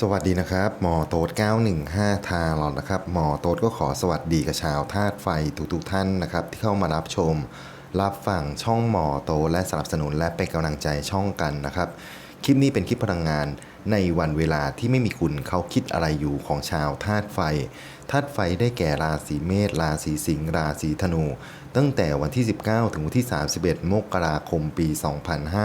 สวัสดีนะครับ หมอโต๊ด915 ทาหลอดนะครับ หมอโต๊ดก็ขอสวัสดีกับชาวธาตุไฟทุกๆท่านนะครับ ที่เข้ามารับชม รับฟังช่องหมอโต๊ดและสนับสนุนและเป็นกำลังใจช่องกันนะครับ คลิปนี้เป็นคลิปพลังงานในวันเวลาที่ไม่มีคุณเขาคิดอะไรอยู่ของชาวธาตุไฟ ธาตุไฟได้แก่ราศีเมษ ราศีสิงห์ ราศีธนู ตั้งแต่วันที่ 19 ถึงวันที่ 31 มกราคม ปี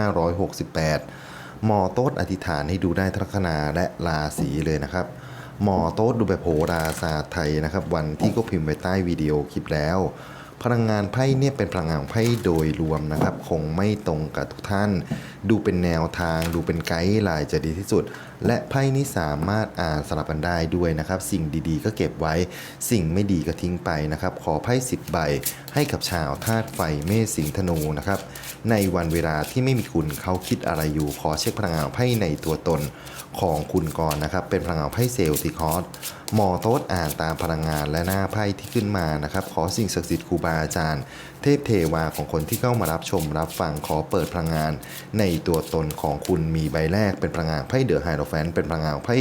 2568 หมอโต๊ดอธิษฐานให้ดูได้ทักษณาและราศีเลยนะครับ หมอโต๊ดดูแบบโหราศาสตร์ไทยนะครับ วันที่ก็พิมพ์ไว้ใต้วิดีโอคลิปแล้ว พลังงานไพ่เนี่ยเป็นพลังงานไพ่โดยรวมนะครับ คงไม่ตรงกับทุกท่าน ดูเป็นแนวทาง ดูเป็นไกด์ไลน์จะดีที่สุด และไพ่นี้สามารถอ่านสลับกันได้ด้วยนะครับ สิ่งดีๆ ก็เก็บไว้ สิ่งไม่ดีก็ทิ้งไปนะครับ ขอไพ่สิบใบให้กับชาวธาตุไฟเมษสิงธนูนะครับ ในวันเวลาที่ไม่มีคุณเขาคิดอะไรอยู่ ขอเช็คพลังงานไพ่ในตัวตนของคุณก่อนนะครับ เป็นพลังงานของไพ่เซลล์ติคอสหมอโต๊ดอ่านตามพลังงานและหน้าไพ่ที่ขึ้นมานะครับ ขอสิ่งศักดิ์สิทธิ์ครูบาอาจารย์ เทพเทวาของคนที่เข้ามารับชมรับฟังขอเปิดพลังงาน ในตัวตนของคุณมีใบแรกเป็นพลังงานไพ่เดอะไฮโรแฟนเป็นพลังงานของไพ่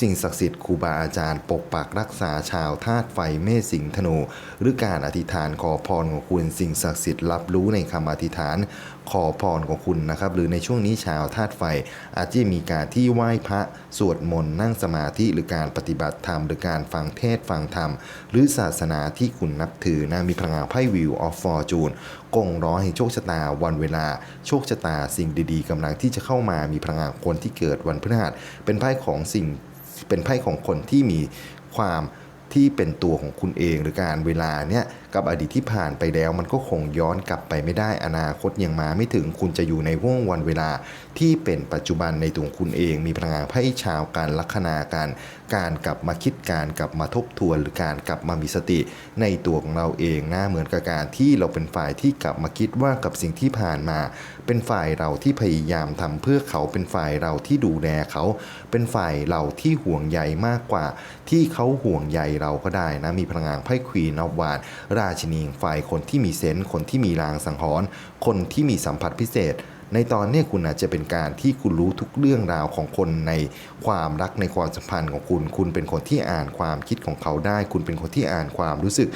สิ่งศักดิ์สิทธิ์ครูบาอาจารย์ ปกปักรักษาชาวธาตุไฟเมษสิงธนู หรือการอธิษฐานขอพรของคุณสิ่งศักดิ์สิทธิ์รับรู้ในคำอธิษฐานขอพรของคุณนะครับ หรือในช่วงนี้ชาวธาตุไฟ อาจจะมีการที่ไหว้พระสวดมนต์นั่งสมาธิหรือการปฏิบัติธรรม หรือการฟังเทศน์ฟังธรรม หรือศาสนาที่คุณนับถือนะมีพลังงานไพ่วิวออฟฟอร์จูนกงร้อให้โชคชะตาวันเวลา โชคชะตาสิ่งดีๆกำลังที่จะเข้ามามีพลังงานคนที่เกิดวันพฤหัสเป็นไพ่ของสิ่ง เป็นไพ่ของคนที่มีความที่เป็นตัวของคุณเองหรือการเวลาเนี่ย กับอดีตที่ผ่านไปแล้วมันก็คงย้อนกลับไปไม่ได้อนาคตยังมาไม่ถึงคุณจะอยู่ในห่วงวันเวลา ที่เป็นปัจจุบันในตัวคุณเอง มีพลังงานไพ่ชาวการลัคนาการ การกลับมาคิดการกลับมาทบทวน หรือการกลับมามีสติ ในตัวของเราเองนะเหมือนกับการที่เราเป็นฝ่ายที่กลับมาคิดว่ากับสิ่งที่ผ่านมา เป็นฝ่ายเราที่พยายามทำเพื่อเขาเป็นฝ่ายเราที่ดูแลเขา เป็นฝ่ายเราที่ห่วงใยมากกว่า ที่เขาห่วงใยเราก็ได้นะมีพลังงานไพ่ควีนอฟวานราชินีฝ่ายคนที่มีเซนส์คนที่มีรางสังหรณ์คนที่มีสัมผัสพิเศษ ในตอนนี้คุณอาจจะเป็นการที่คุณรู้ทุกเรื่องราวของคนในความรักในความสัมพันธ์ของคุณ คุณเป็นคนที่อ่านความคิดของเขาได้ คุณเป็นคนที่อ่านความรู้สึก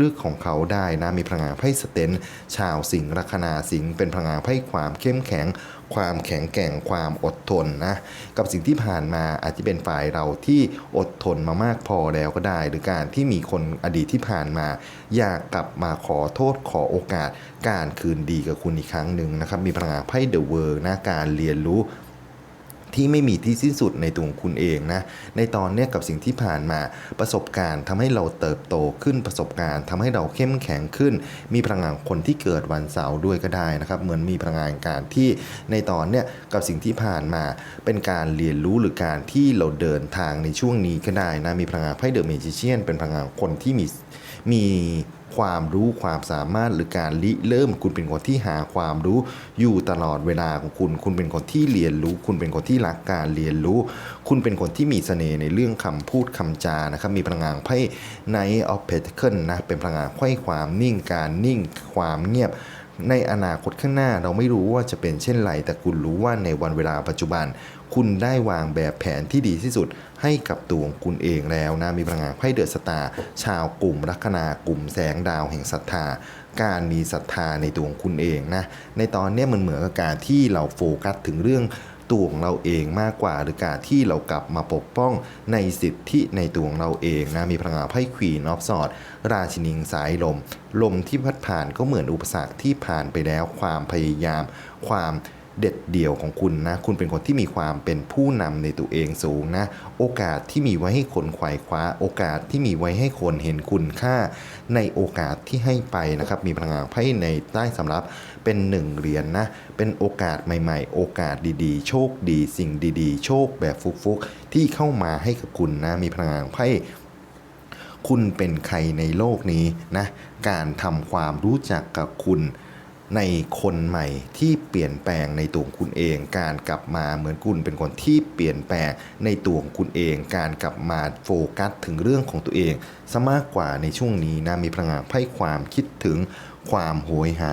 ลึกๆของเขาได้นะมีพลังงานไพ่สเตนชาวสิงห์ลัคนาสิงห์เป็นพลังงานไพ่ความเข้มแข็ง ความแข็งแกร่งความอดทนนะกับสิ่งที่ผ่านมาอาจจะเป็นฝ่ายเราที่อดทนมามากพอแล้วก็ได้ หรือการที่มีคนอดีตที่ผ่านมา อยากกลับมาขอโทษขอโอกาส การคืนดีกับคุณอีกครั้งหนึ่งนะครับมีพลังงานไพ่เดอะเวิร์นะการเรียนรู้ ที่ไม่มีที่สิ้นสุดในตัวคุณเองนะในตอนนี้กับสิ่งที่ผ่านมาประสบการณ์ทำให้เราเติบโตขึ้นประสบการณ์ทำให้เราเข้มแข็งขึ้น มีพลังงานคนที่เกิดวันเสาร์ด้วยก็ได้นะครับเหมือนมีพลังงานการที่ในตอนเนี้ยกับสิ่งที่ผ่านมาเป็นการเรียนรู้หรือการที่เราเดินทางในช่วงนี้ก็ได้นะมีพลังงานไพ่เดอะเมจิเชียนเป็นพลังงานคนที่มีมี ความรู้ความสามารถหรือการริเริ่มคุณเป็นคนที่หาความรู้อยู่ตลอดเวลาของคุณ คุณเป็นคนที่เรียนรู้ คุณเป็นคนที่รักการเรียนรู้ คุณเป็นคนที่มีเสน่ห์ในเรื่องคำพูดคำจานะครับมีพลังงานไพ่ในออฟเพทเคิลนะเป็นพลังงานไขว้ความนิ่งการนิ่งความเงียบ ในอนาคตข้างหน้าเราไม่รู้ว่าจะเป็นเช่นไร แต่คุณรู้ว่าในวันเวลาปัจจุบัน คุณได้วางแบบแผนที่ดีที่สุดให้กับตัวของคุณเองแล้วนะ มีพลังงานไพ่เดอดสตาร์ชาวกลุ่มลัคนากลุ่มแสงดาวแห่งศรัทธา การมีศรัทธาในตัวของคุณเองนะ ในตอนนี้มันเหมือนกับการที่เราโฟกัสถึงเรื่อง ตัวของเราเองมากกว่า หรือการที่เรากลับมาปกป้องในสิทธิในตัวของเราเองนะมีพลังงานไพ่ควีนอฟสอดราชินิงสายลม ลมที่พัดผ่านก็เหมือนอุปสรรคที่ผ่านไปแล้วความพยายาม ความ เด็ดเดี่ยวของคุณนะ คุณเป็นคนที่มีความเป็นผู้นำในตัวเองสูงนะ โอกาสที่มีไว้ให้คนไขว่คว้า โอกาสที่มีไว้ให้คนเห็นคุณค่า ในโอกาสที่ให้ไปนะครับ มีพลังงานไพ่ในใต้สำรับเป็นหนึ่งเหรียญนนะ เป็นโอกาสใหม่ ๆ โอกาสดีๆ โชคดี สิ่งดีๆ โชคแบบฟุกๆ ที่เข้ามาให้กับคุณนะ มีพลังงานไพ่คุณเป็นใครในโลกนี้นะ การทำความรู้จักกับคุณ ในคนใหม่ที่เปลี่ยนแปลงในตัวงคุณเอง การกลับมาเหมือนคุณเป็นคนที่เปลี่ยนแปลงในตัวงคุณเอง การกลับมาโฟกัสถึงเรื่องของตัวเองซะมากกว่าในช่วงนี้นะมีพลังงานไพ่ความคิดถึงความโหยหา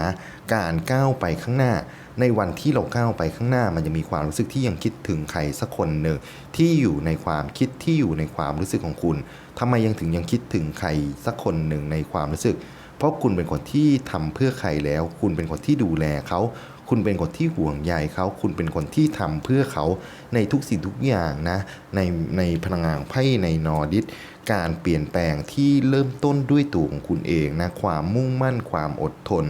การก้าวไปข้างหน้า ในวันที่เราก้าวไปข้างหน้า มันจะมีความรู้สึกที่ยังคิดถึงใครสักคนหนึ่งที่อยู่ในความคิดที่อยู่ในความรู้สึกของคุณทำไมยังถึงยังคิดถึงใครสักคนหนึ่งในความรู้สึก เพราะคุณเป็นคนที่ทำเพื่อใครแล้ว คุณเป็นคนที่ดูแลเขาคุณเป็นคนที่ห่วงใยเขา คุณเป็นคนที่ทำเพื่อเขาในทุกสิ่งทุกอย่างนะ ในในพลังงานไพ่ในนอร์ดิสการเปลี่ยนแปลงที่เริ่มต้นด้วยตัวของคุณเองนะ ความมุ่งมั่น ความอดทน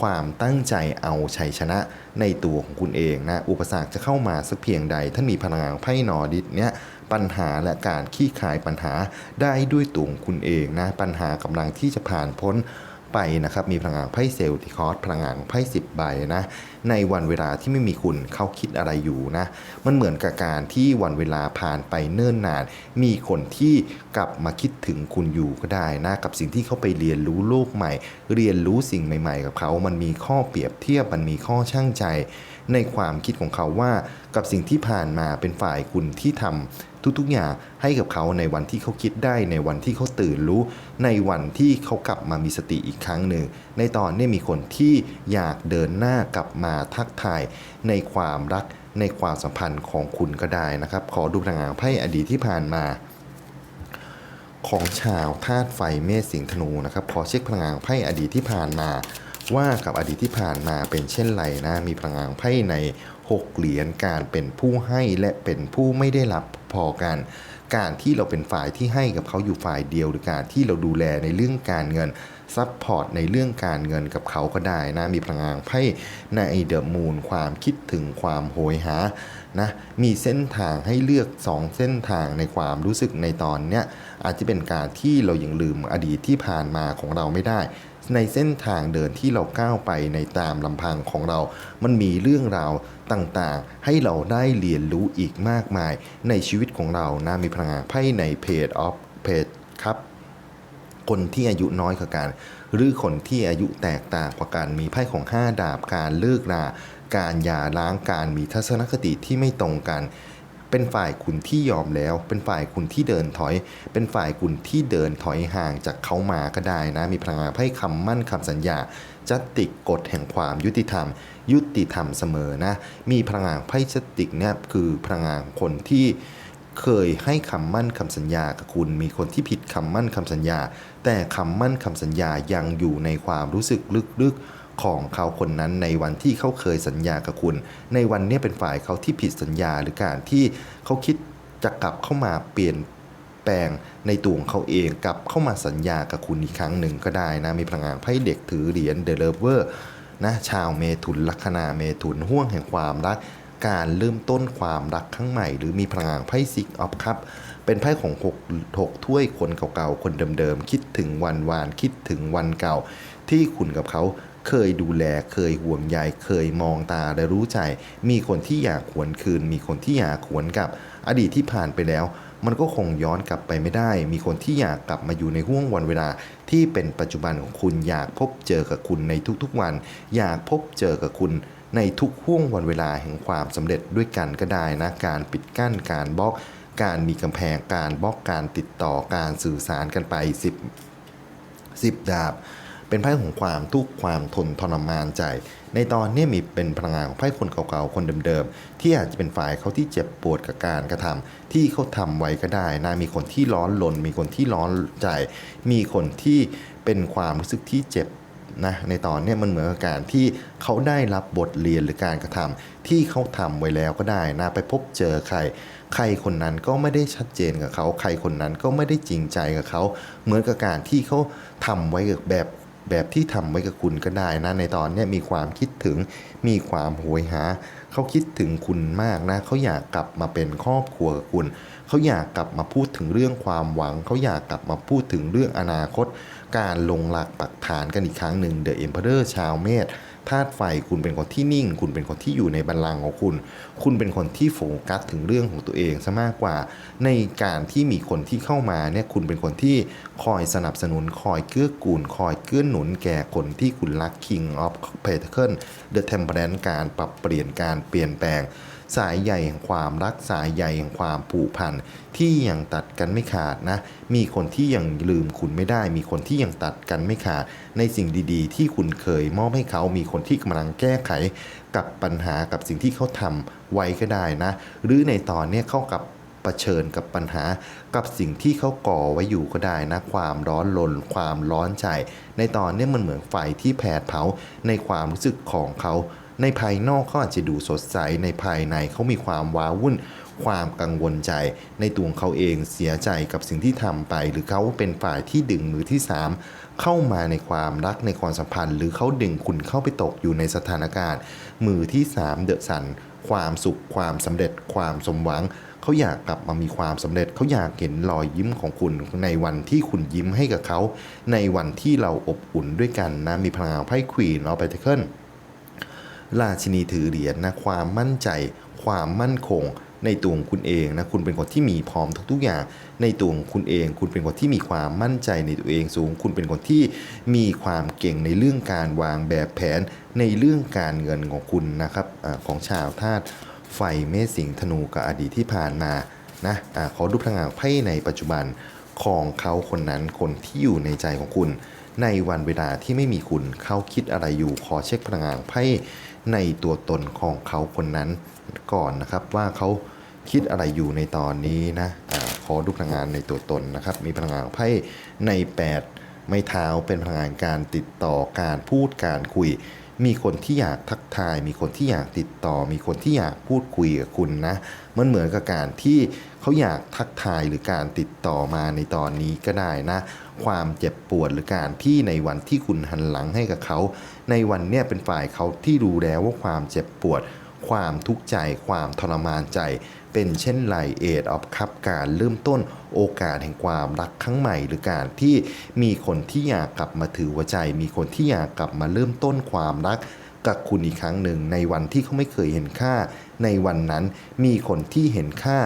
ความตั้งใจเอาชัยชนะในตัวของคุณเองนะอุปสรรคจะเข้ามาสักเพียงใด ท่านมีพลังงานไพ่นอดิสเนี่ยปัญหาและการขี้คายปัญหาได้ด้วยตัวของคุณเองนะปัญหากำลังที่จะผ่านพ้น ไปนะครับมีพลังงานไพ่เซลติคอสพลังงานไพ่สิบใบนะในวันเวลาที่ไม่มีคุณเขาคิดอะไรอยู่นะมันเหมือนกับการที่วันเวลาผ่านไปเนิ่นนาน มีคนที่กลับมาคิดถึงคุณอยู่ก็ได้นะกับสิ่งที่เขาไปเรียนรู้โลกใหม่ เรียนรู้สิ่งใหม่ ๆ กับเขา มันมีข้อเปรียบเทียบมันมีข้อช่างใจ ในความคิดของเขาว่ากับสิ่งที่ผ่านมาเป็นฝ่ายคุณที่ทำ ทุกๆอย่างให้กับเขาในวันที่เขาคิดได้ในวันที่เขาตื่นรู้ ในวันที่เขากลับมามีสติอีกครั้งหนึ่ง ในตอนนี้มีคนที่อยากเดินหน้ากลับมาทักทายในความรักในความสัมพันธ์ของคุณก็ได้นะครับ ขอดูพลังงานไพ่อดีตที่ผ่านมา ของชาวธาตุไฟเมษสิงห์ธนูนะครับขอเช็คพลังงานไพ่อดีตที่ผ่านมาว่ากับอดีตที่ผ่านมาเป็นเช่นไรนะ มีพลังงานไพ่ใน 6 เหรียญการเป็นผู้ให้และเป็นผู้ไม่ได้รับพอกัน การที่เราเป็นฝ่ายที่ให้กับเขาอยู่ฝ่ายเดียว หรือการที่เราดูแลในเรื่องการเงินซัพพอร์ตในเรื่องการเงินกับเขาก็ได้นะมีพลังงานไพ่ในเดอะมูนความคิดถึงความโหยหา นะมีเส้นทางให้เลือก 2 เส้นทางในความรู้สึกในตอนเนี้ยอาจจะเป็นการที่เรายังลืมอดีตที่ผ่านมาของเราไม่ได้ ในเส้นทางเดินที่เราก้าวไปในตามลำพังของเรา มันมีเรื่องราวต่างๆ ให้เราได้เรียนรู้อีกมากมาย ในชีวิตของเรานะมีพลังงานไพ่ในเพจออฟเพจครับคนที่อายุน้อยกว่ากัน หรือคนที่อายุแตกต่างกว่ากันมีไพ่ของ 5 ดาบการเลิกรา การหย่าร้างการมีทัศนคติที่ไม่ตรงกัน เป็นฝ่ายคุณที่ยอมแล้ว เป็นฝ่ายคุณที่เดินถอย เป็นฝ่ายคุณที่เดินถอยห่างจากเขามาก็ได้นะ มีพลังงานไพ่คำมั่นคำสัญญาจัตติกกฎแห่งความยุติธรรม ยุติธรรมเสมอนะ มีพลังงานไพ่จัตติกเนี่ยคือพลังงานคนที่เคยให้คำมั่นคำสัญญากับคุณ มีคนที่ผิดคำมั่นคำสัญญา แต่คำมั่นคำสัญญายังอยู่ในความรู้สึกลึกๆ ของเขาคนนั้นในวันที่เขาเคยสัญญากับคุณ ในวันนี้เป็นฝ่ายเขาที่ผิดสัญญาหรือการที่เขาคิดจะกลับเข้ามาเปลี่ยนแปลงในตัวของเขาเองกลับเข้ามาสัญญากับคุณอีกครั้งหนึ่งก็ได้นะ มีพลังงานไพ่เด็กถือเหรียญเดลเวอร์นะชาวเมถุนลัคนาเมถุนห่วงแห่งความรัก การเริ่มต้นความรักครั้งใหม่ หรือมีพลังงานไพ่ซิกออฟคัพเป็นไพ่ของ6 6ถ้วยคนเก่าๆ คนเดิมๆ คิดถึงวันวาน คิดถึงวันเก่า ที่คุณกับเขา เคยดูแลเคยห่วงใยเคยมองตาและรู้ใจ มีคนที่อยากหวนคืน มีคนที่อยากหวนกับ อดีตที่ผ่านไปแล้ว มันก็คงย้อนกลับไปไม่ได้ มีคนที่อยากกลับมาอยู่ในห่วงวันเวลา ที่เป็นปัจจุบันของคุณอยากพบเจอกับคุณในทุกๆวัน อยากพบเจอกับคุณในทุกห่วงวันเวลาแห่งความสำเร็จด้วยกันก็ได้นะการปิดกั้นการบล็อก การมีกำแพงการบล็อกการติดต่อการสื่อสารกันไป 10 10ดาบ เป็นไพ่ของความทุกข์ความทนทรมานใจ ในตอนนี้มีเป็นพลังงานของไพ่คนเก่าๆคนเดิมๆที่อาจจะเป็นฝ่ายเขาที่เจ็บปวดกับการกระทำที่เขาทำไว้ก็ได้นะมีคนที่ร้อนลน มีคนที่ร้อนใจ มีคนที่เป็นความรู้สึกที่เจ็บนะในตอนนี้มันเหมือนกับการที่เขาได้รับบทเรียนหรือการกระทำที่เขาทำไว้แล้วก็ได้นะไปพบเจอใคร ใครคนนั้นก็ไม่ได้ชัดเจนกับเขา ใครคนนั้นก็ไม่ได้จริงใจกับเขา เหมือนกับการที่เขาทำไว้แบบ แบบที่ทำไว้กับคุณก็ได้นะในตอนนี้มีความคิดถึงมีความโหยหาเขาคิดถึงคุณมากนะเขาอยากกลับมาเป็นครอบครัวกับคุณเขาอยากกลับมาพูดถึงเรื่องความหวังเขาอยากกลับมาพูดถึงเรื่องอนาคต การลงหลักปักฐานกันอีกครั้งหนึ่ง The Emperor ชาวเมธ ธาตุไฟ คุณเป็นคนที่นิ่ง คุณเป็นคนที่อยู่ในบัลลังก์ของคุณ คุณเป็นคนที่โฟกัสถึงเรื่องของตัวเองซะมากกว่า ในการที่มีคนที่เข้ามาเนี่ยคุณเป็นคนที่คอยสนับสนุนคอยเกื้อกูล คอยเกื้อหนุนแก่คนที่คุณรัก King of Pentacle The Temperance การปรับเปลี่ยนการเปลี่ยนแปลง สายใยแห่งความรักสายใยแห่งความผูกพันที่ยังตัดกันไม่ขาดนะ มีคนที่ยังลืมคุณไม่ได้ มีคนที่ยังตัดกันไม่ขาด ในสิ่งดีๆ ที่คุณเคยมอบให้เขา มีคนที่กำลังแก้ไขกับปัญหากับสิ่งที่เขาทำไว้ก็ได้นะ หรือในตอนนี้เข้ากับเผชิญกับปัญหากับสิ่งที่เขาก่อไว้อยู่ก็ได้นะ ความร้อนรนความร้อนใจ ในตอนนี้มันเหมือนไฟที่แผดเผาในความรู้สึกของเขา ในภายนอกเขาอาจจะดูสดใสในภายในเขามีความว้าวุ่น ความกังวลใจ ในตัวเขาเองเสียใจกับสิ่งที่ทำไป หรือเขาเป็นฝ่ายที่ดึงมือที่สามเข้ามาในความรักในความสัมพันธ์ หรือเขาดึงคุณเข้าไปตกอยู่ในสถานการณ์ มือที่สามเดอะสันความสุขความสำเร็จความสมหวังเขาอยากกลับมามีความสำเร็จเขาอยากเห็นรอยยิ้มของคุณในวันที่คุณยิ้มให้กับเขา ในวันที่เราอบอุ่นด้วยกันนะมีพลังไพ่ควีนออฟเปเคิล ราชินีถือเหรียญนะความมั่นใจ ความมั่นคง ในตัวของคุณเองนะคุณเป็นคนที่มีพร้อมทุกๆอย่าง ในตัวของคุณเอง คุณเป็นคนที่มีความมั่นใจในตัวเองสูง คุณเป็นคนที่มีความเก่งในเรื่องการวางแบบแผนในเรื่องการเงินของคุณนะครับอของชาวธาตุไฟเมษสิงธนูกับอดีตที่ผ่านมานะอาขอดูพลังงานไพ่ในปัจจุบันของเขาคนนั้นคนที่อยู่ในใจของคุณ ในวันเวลาที่ไม่มีคุณเขาคิดอะไรอยู่ขอเช็คพลังงานไพ่ ในตัวตนของเขาคนนั้นก่อนนะครับว่าเขาคิดอะไรอยู่ในตอนนี้นะอาขอดูพลังงานในตัวตนนะครับ มีพลังงานไพ่ใน 8 ไม้เท้าเป็นพลังงานการติดต่อการพูดการคุย มีคนที่อยากทักทาย มีคนที่อยากติดต่อ มีคนที่อยากพูดคุยกับคุณนะมันเหมือนกับการที่เขาอยากทักทายหรือการติดต่อมาในตอนนี้ก็ได้นะ ความเจ็บปวดหรือการที่ในวันที่คุณหันหลังให้กับเขา ในวันเนี้ยเป็นฝ่ายเขาที่รู้แล้วว่าความเจ็บปวด ความทุกข์ใจ ความทรมานใจ เป็นเช่นไรเอดออฟคับการเริ่มต้นโอกาสแห่งความรักครั้งใหม่ หรือการที่มีคนที่อยากกลับมาถือหัวใจ มีคนที่อยากกลับมาเริ่มต้นความรักกับคุณอีกครั้งหนึ่งในวันที่เขาไม่เคยเห็นค่า ในวันนั้นมีคนที่เห็นค่า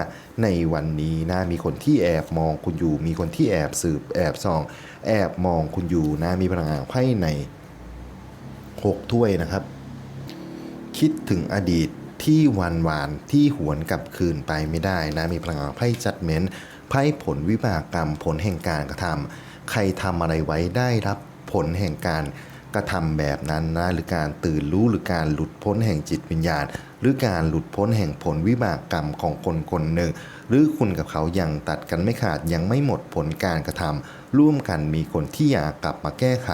ในวันนี้นะมีคนที่แอบมองคุณอยู่ มีคนที่แอบสืบแอบส่อง แอบมองคุณอยู่นะมีพลังงานไพ่ใน หกถ้วยนะครับ คิดถึงอดีตที่หวานหวานที่หวนกลับคืนไปไม่ได้นะ มีพลังงานไพ่จัดเม้นไพ่ผลวิบากกรรมผลแห่งการกระทำใครทำอะไรไว้ได้รับผลแห่งการกระทำแบบนั้นนะหรือการตื่นรู้หรือการหลุดพ้นแห่งจิตวิญญาณ หรือการหลุดพ้นแห่งผลวิบากกรรมของคนคนหนึ่ง หรือคุณกับเขายังตัดกันไม่ขาดยังไม่หมดผลการกระทำ ร่วมกันมีคนที่อยากกลับมาแก้ไข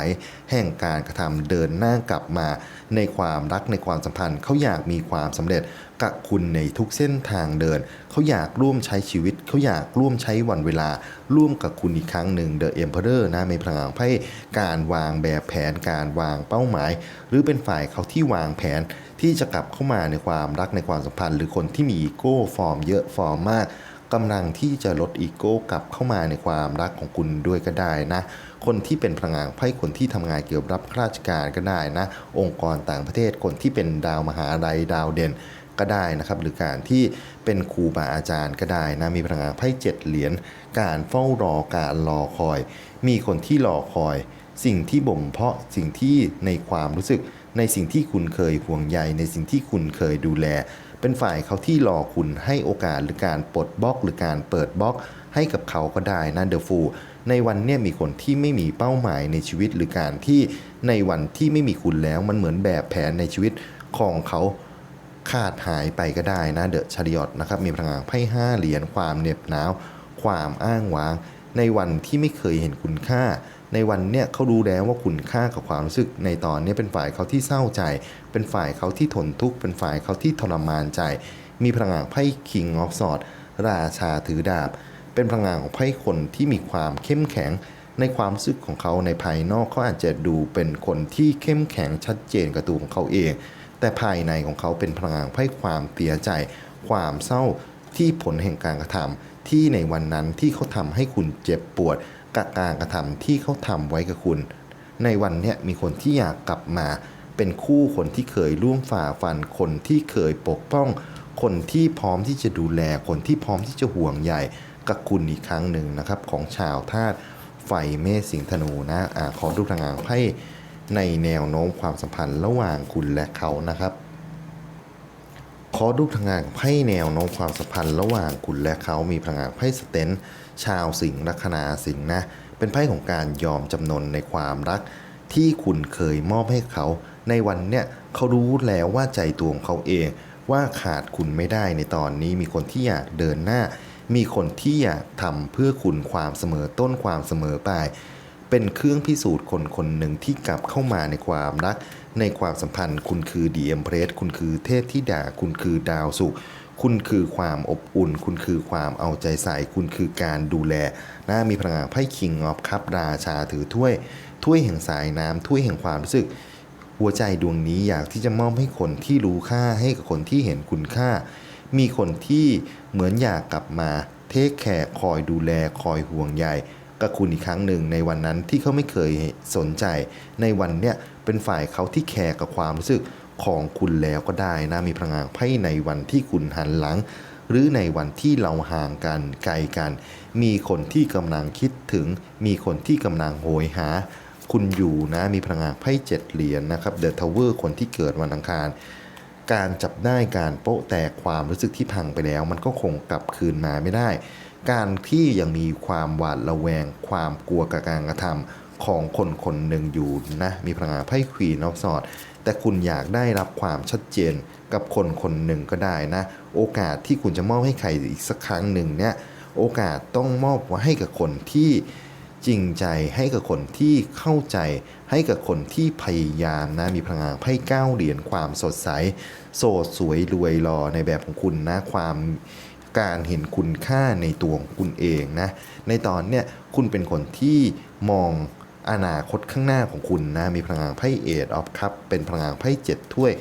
แห่งการกระทำเดินหน้ากลับมา ในความรักในความสัมพันธ์ เขาอยากมีความสำเร็จกับคุณในทุกเส้นทางเดิน เขาอยากร่วมใช้ชีวิต เขาอยากร่วมใช้วันเวลา ร่วมกับคุณอีกครั้งหนึ่ง The Emperor นะในพลังงานไพ่การวางแบบแผนการวางเป้าหมาย หรือเป็นฝ่ายเขาที่วางแผนที่จะกลับเข้ามาในความรักในความสัมพันธ์ หรือคนที่มีโก้ฟอร์มเยอะฟอร์มมาก กำลังที่จะลดอีโก้กลับเข้ามาในความรักของคุณด้วยก็ได้นะ คนที่เป็นพลังงานไพ่คนที่ทำงานเกี่ยวกับรับราชการก็ได้นะ องค์กรต่างประเทศคนที่เป็นดาวมหาลัยดาวเด่นก็ได้นะครับหรือการที่เป็นครูบาอาจารย์ก็ได้นะมีพลังงานไพ่เจ็ดเหรียญการเฝ้ารอการรอคอย มีคนที่รอคอย สิ่งที่บ่มเพาะสิ่งที่ในความรู้สึก ในสิ่งที่คุณเคยห่วงใยในสิ่งที่คุณเคยดูแล เป็นฝ่ายเขาที่รอคุณให้โอกาสหรือการปลดบล็อก หรือการเปิดบล็อก ให้กับเขาก็ได้นะเดอะฟูในวันเนี้ยมีคนที่ไม่มีเป้าหมายในชีวิตหรือการที่ในวันที่ไม่มีคุณแล้วมันเหมือนแบบแผนในชีวิตของเขาขาดหายไปก็ได้นะเดอะชาริอตนะครับมีพลังงานไพ่ห้าเหรียญความเหน็บหนาว ความอ้างว้าง ในวันที่ไม่เคยเห็นคุณค่า ในวันเนี้ยเขารู้แล้วว่าคุณค่ากับความรู้สึกในตอนเนี้ยเป็นฝ่ายเขาที่เศร้าใจ เป็นฝ่ายเขาที่ทนทุกข์ เป็นฝ่ายเขาที่ทรมานใจ มีพลังงานไพ่ King of Swords ราชาถือดาบ เป็นพลังงานของไพ่คนที่มีความเข้มแข็ง ในความรู้สึกของเขาในภายนอกเขาอาจจะดูเป็นคนที่เข้มแข็งชัดเจนกับตัวของเขาเอง แต่ภายในของเขาเป็นพลังงานไพ่ความเสียใจ ความเศร้าที่ผลแห่งการกระทำที่ในวันนั้นที่เขาทำให้คุณเจ็บปวด กับการกระทำที่เขาทำไว้กับคุณ ในวันเนี้ยมีคนที่อยากกลับมา เป็นคู่คนที่เคยร่วมฝ่าฟันคนที่เคยปกป้อง คนที่พร้อมที่จะดูแลคนที่พร้อมที่จะห่วงใยกับคุณอีกครั้งหนึ่งนะครับของชาวธาตุไฟเมษสิงห์ธนูนะอ่าขอดูพลังงานไพ่ในแนวโน้มความสัมพันธ์ระหว่างคุณและเขานะครับ ขอดูพลังงานไพ่แนวโน้มความสัมพันธ์ระหว่างคุณและเขามีพลังงานไพ่สเตน ชาวสิงห์ลัคนาสิงห์นะ เป็นไพ่ของการยอมจำนนในความรัก ที่คุณเคยมอบให้เขา ในวันเนี้ยเขารู้แล้วว่าใจตัวของเขาเอง ว่าขาดคุณไม่ได้ในตอนนี้มีคนที่อยากเดินหน้า มีคนที่อยากทำเพื่อคุณความเสมอต้นความเสมอปลายเป็นเครื่องพิสูจน์คนคนหนึ่งที่กลับเข้ามาในความรัก ในความสัมพันธ์ คุณคือดีเอ็มเพรสคุณคือเทพธิดาคุณคือดาวสุข คุณคือความอบอุ่น คุณคือความเอาใจใส่ คุณคือการดูแลนะมีพลังงานไพ่คิงออฟคัพราชาถือถ้วยถ้วยแห่งสายน้ำถ้วยแห่งความรู้สึก หัวใจดวงนี้อยากที่จะมอบให้คนที่รู้ค่าให้กับคนที่เห็นคุณค่า มีคนที่เหมือนอยากกลับมาเทคแคร์คอยดูแลคอยห่วงใยกับคุณอีกครั้งหนึ่งในวันนั้นที่เขาไม่เคยสนใจ ในวันเนี้ยเป็นฝ่ายเขาที่แคร์กับความรู้สึก ของคุณแล้วก็ได้นะมีพลังงานไพ่ในวันที่คุณหันหลัง หรือในวันที่เราห่างกันไกลกัน มีคนที่กำลังคิดถึง มีคนที่กำลังโหยหา คุณอยู่นะมีพลังงานไพ่เจ็ดเหรียญนะครับเดอะทาวเวอร์คนที่เกิดวันอังคารการจับได้การโป๊ะแตกความรู้สึกที่พังไปแล้ว มันก็คงกลับคืนมาไม่ได้ การที่ยังมีความหวาดระแวง ความกลัวกับการกระทำของคนคนหนึ่งอยู่นะ มีพลังงานไพ่ควีนอฟสอด แต่คุณอยากได้รับความชัดเจนกับคนคนหนึ่งก็ได้นะ โอกาสที่คุณจะมอบให้ใครอีกสักครั้งหนึ่งเนี่ยโอกาสต้องมอบไว้ให้กับคนที่จริงใจให้กับคนที่เข้าใจให้กับคนที่พยายามนะมีพลังงานไพ่เก้าเหรียญความสดใส โสดสวยรวยรอในแบบของคุณนะความการเห็นคุณค่าในตัวของคุณเองนะในตอนเนี้ยคุณเป็นคนที่มอง อนาคตข้างหน้าของคุณนะ มีพลังงานไพ่เอดออฟคัพเป็นพลังงานไพ่เจ็ดถ้วย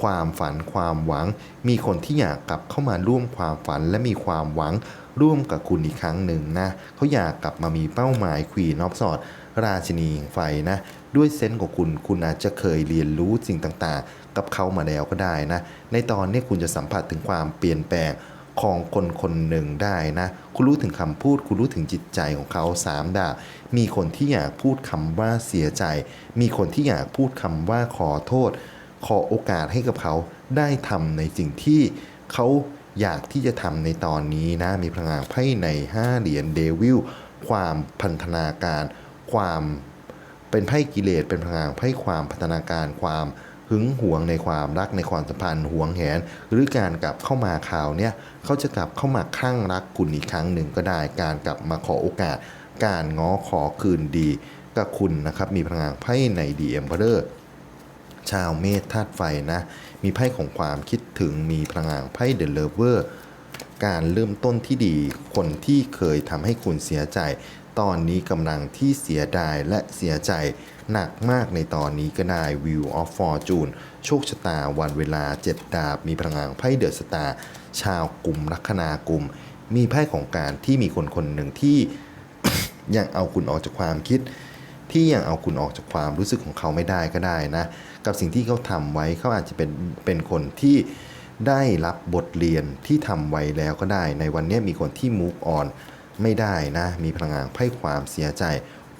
ความฝันความหวัง มีคนที่อยากกลับเข้ามาร่วมความฝันและมีความหวังร่วมกับคุณอีกครั้งหนึ่งนะเขาอยากกลับมามีเป้าหมายควีนอฟสอดราชินีไฟนะ ด้วยเซนส์ของคุณ คุณอาจจะเคยเรียนรู้สิ่งต่างๆ กับเขามาแล้วก็ได้นะ ในตอนนี้คุณจะสัมผัสถึงความเปลี่ยนแปลง ของคนคนหนึ่งได้นะ คุณรู้ถึงคำพูด คุณรู้ถึงจิตใจของเขาสามดาบมีคนที่อยากพูดคำว่าเสียใจ มีคนที่อยากพูดคำว่าขอโทษ ขอโอกาสให้กับเขาได้ทำในสิ่งที่เขาอยากที่จะทำในตอนนี้นะ มีพลังงานไพ่ใน 5 เหรียญเดวิล ความพันธนาการ ความเป็นไพ่กิเลส เป็นพลังงานไพ่ความพัฒนาการ ความ หึงหวงในความรักในความสัมพันธ์หวงแหน หรือการกลับเข้ามาข่าวเนี่ยเขาจะกลับเข้ามาคลั่งรักคุณอีกครั้งหนึ่งก็ได้ การกลับมาขอโอกาส การง้อขอคืนดีกับคุณนะครับมีพลังงานไพ่ในดีเอ็มเพอร์ชาวเมธาตุไฟนะ มีไพ่ของความคิดถึงมีพลังงานไพ่เดอะเลเวอร์การเริ่มต้นที่ดีคนที่เคยทำให้คุณเสียใจ ตอนนี้กำลังที่เสียดายและเสียใจหนักมากในตอนนี้ก็ได้ View of Fortune โชคชะตาวันเวลา7ดาบ มีพลังงานไพ่เดอะสตาร์ชาวกลุ่มลัคนากลุ่ม มีไพ่ของการที่มีคนคนหนึ่งที่ยังเอาคุณออกจากความคิด ที่ยังเอาคุณออกจากความรู้สึกของเขาไม่ได้ก็ได้นะ กับสิ่งที่เขาทำไว้เขาอาจจะเป็นเป็นคนที่ได้รับบทเรียนที่ทำไว้แล้วก็ได้ ในวันนี้มีคนที่ move on ไม่ได้นะ มีพลังงานไพ่ความเสียใจ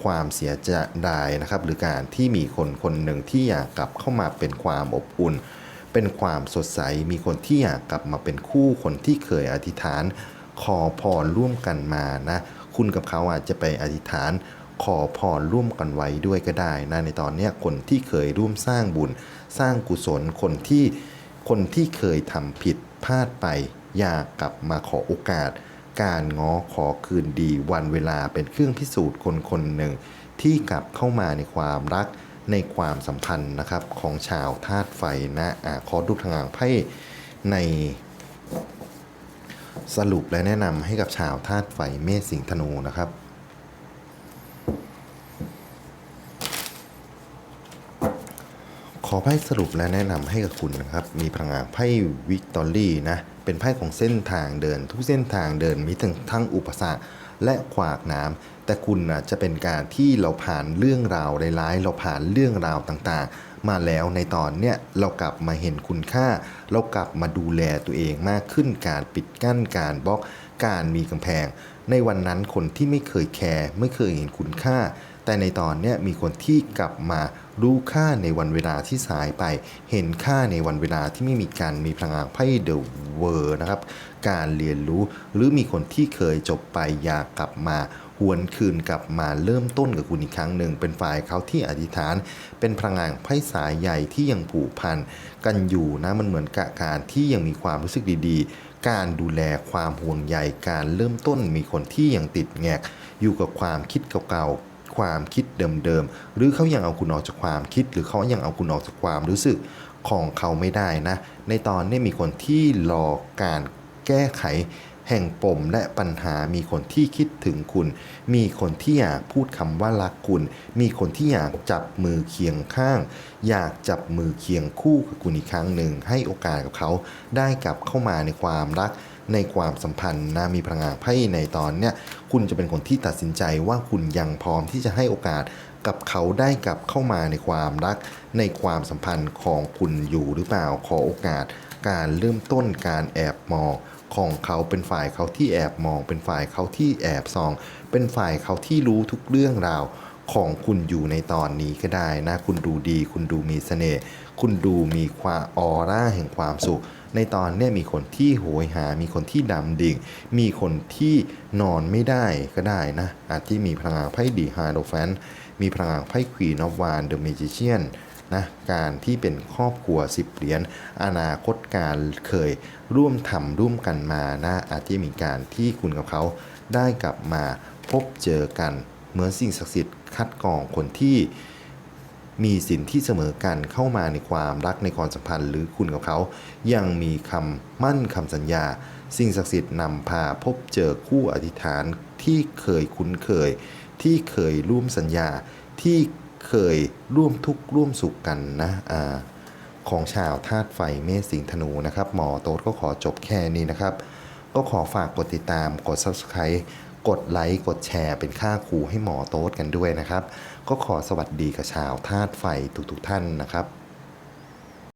ความเสียใจได้นะครับ หรือการที่มีคนคนหนึ่งที่อยากกลับเข้ามาเป็นความอบอุ่น เป็นความสดใส มีคนที่อยากกลับมาเป็นคู่คนที่เคยอธิษฐาน ขอพรร่วมกันมานะ คุณกับเขาอาจจะไปอธิษฐาน ขอพรร่วมกันไว้ด้วยก็ได้นะ ในตอนนี้คนที่เคยร่วมสร้างบุญ สร้างกุศล คนที่ คนที่เคยทำผิดพลาดไป อยากกลับมาขอโอกาส การง้อขอคืนดีวันเวลาเป็นเครื่องพิสูจน์คนคนหนึ่ง ที่กลับเข้ามาในความรักในความสัมพันธ์นะครับของชาวธาตุไฟนะอะขอดูทางอ่างไพ่ในสรุปและแนะนำให้กับชาวธาตุไฟเมษสิงธนูนะครับ ขอไพ่สรุปและแนะนำให้กับคุณนะครับ มีพลังงานไพ่วิกตอรี่นะ เป็นไพ่ของเส้นทางเดิน ทุกเส้นทางเดินมีทั้งทั้งอุปสรรคและขวากน้ำแต่คุณนะจะเป็นการที่เราผ่านเรื่องราวร้ายๆเราผ่านเรื่องราวต่างๆ มาแล้วในตอนเนี้ยเรากลับมาเห็นคุณค่า เรากลับมาดูแลตัวเองมากขึ้นการปิดกั้นการบล็อกการมีกำแพง ในวันนั้นคนที่ไม่เคยแคร์ไม่เคยเห็นคุณค่า แต่ในตอนเนี้ยมีคนที่กลับมารู้ค่าในวันเวลาที่สายไป เห็นค่าในวันเวลาที่ไม่มีการมีพลังงานไพ่เดอะเวอร์นะครับ การเรียนรู้หรือมีคนที่เคยจบไปอยากกลับมาหวนคืนกลับมาเริ่มต้นกับคุณอีกครั้งหนึ่ง เป็นฝ่ายเขาที่อธิษฐาน เป็นพลังงานไพ่สายใหญ่ที่ยังผูกพันกันอยู่นะมันเหมือนกับการที่ยังมีความรู้สึกดีๆ การดูแลความห่วงใยการเริ่มต้นมีคนที่ยังติดแงกอยู่กับความคิดเก่าๆ ความคิดเดิมๆ หรือเขายังเอาคุณออกจากความคิด หรือเขายังเอาคุณออกจากความรู้สึกของเขาไม่ได้นะ ในตอนนี้มีคนที่รอการแก้ไขแห่งปมและปัญหา มีคนที่คิดถึงคุณ มีคนที่อยากพูดคำว่ารักคุณ มีคนที่อยากจับมือเคียงข้าง อยากจับมือเคียงคู่กับคุณอีกครั้งหนึ่ง ให้โอกาสกับเขาได้กลับเข้ามาในความรัก ในความสัมพันธ์นะมีพลังงานไพ่ในตอนเนี้ยคุณจะเป็นคนที่ตัดสินใจว่าคุณยังพร้อมที่จะให้โอกาสกับเขาได้กลับเข้ามาในความรัก ในความสัมพันธ์ของคุณอยู่หรือเปล่าขอโอกาส การเริ่มต้นการแอบมองของเขาเป็นฝ่ายเขาที่แอบมอง เป็นฝ่ายเขาที่แอบส่อง เป็นฝ่ายเขาที่รู้ทุกเรื่องราวของคุณอยู่ในตอนนี้ก็ได้นะ คุณดูดี คุณดูมีเสน่ห์ คุณดูมีความออร่าแห่งความสุข ในตอนนี้มีคนที่โหยหา มีคนที่ดำดิ่ง มีคนที่นอนไม่ได้ก็ได้นะ อาจที่มีพลังงานไพ่ดีฮาร์โดแฟนมีพลังงานไพ่ควีนอฟวานเดอะเมจิเชียนนะการที่เป็นครอบครัวสิบเหรียญอนาคตการเคยร่วมทำร่วมกันมานะอาจจะมีการที่คุณกับเขาได้กลับมาพบเจอกัน เหมือนสิ่งศักดิ์สิทธิ์คัดกรองคนที่ มีสินที่เสมอกันเข้ามาในความรักในความสัมพันธ์ หรือคุณกับเขา ยังมีคำมั่นคำสัญญา สิ่งศักดิ์สิทธิ์นำพาพบเจอคู่อธิษฐานที่เคยคุ้นเคย ที่เคยร่วมสัญญา ที่เคยร่วมทุกข์ร่วมสุขกันนะอาของชาวธาตุไฟเมษสิงห์ธนูนะครับหมอโต๊ดก็ขอจบแค่นี้นะครับ ก็ขอฝากกดติดตามกด subscribe กดไลค์กดแชร์เป็นค่าครูให้หมอโต๊ดกันด้วยนะครับ ก็ขอสวัสดีกับชาวธาตุไฟทุกๆท่านนะครับ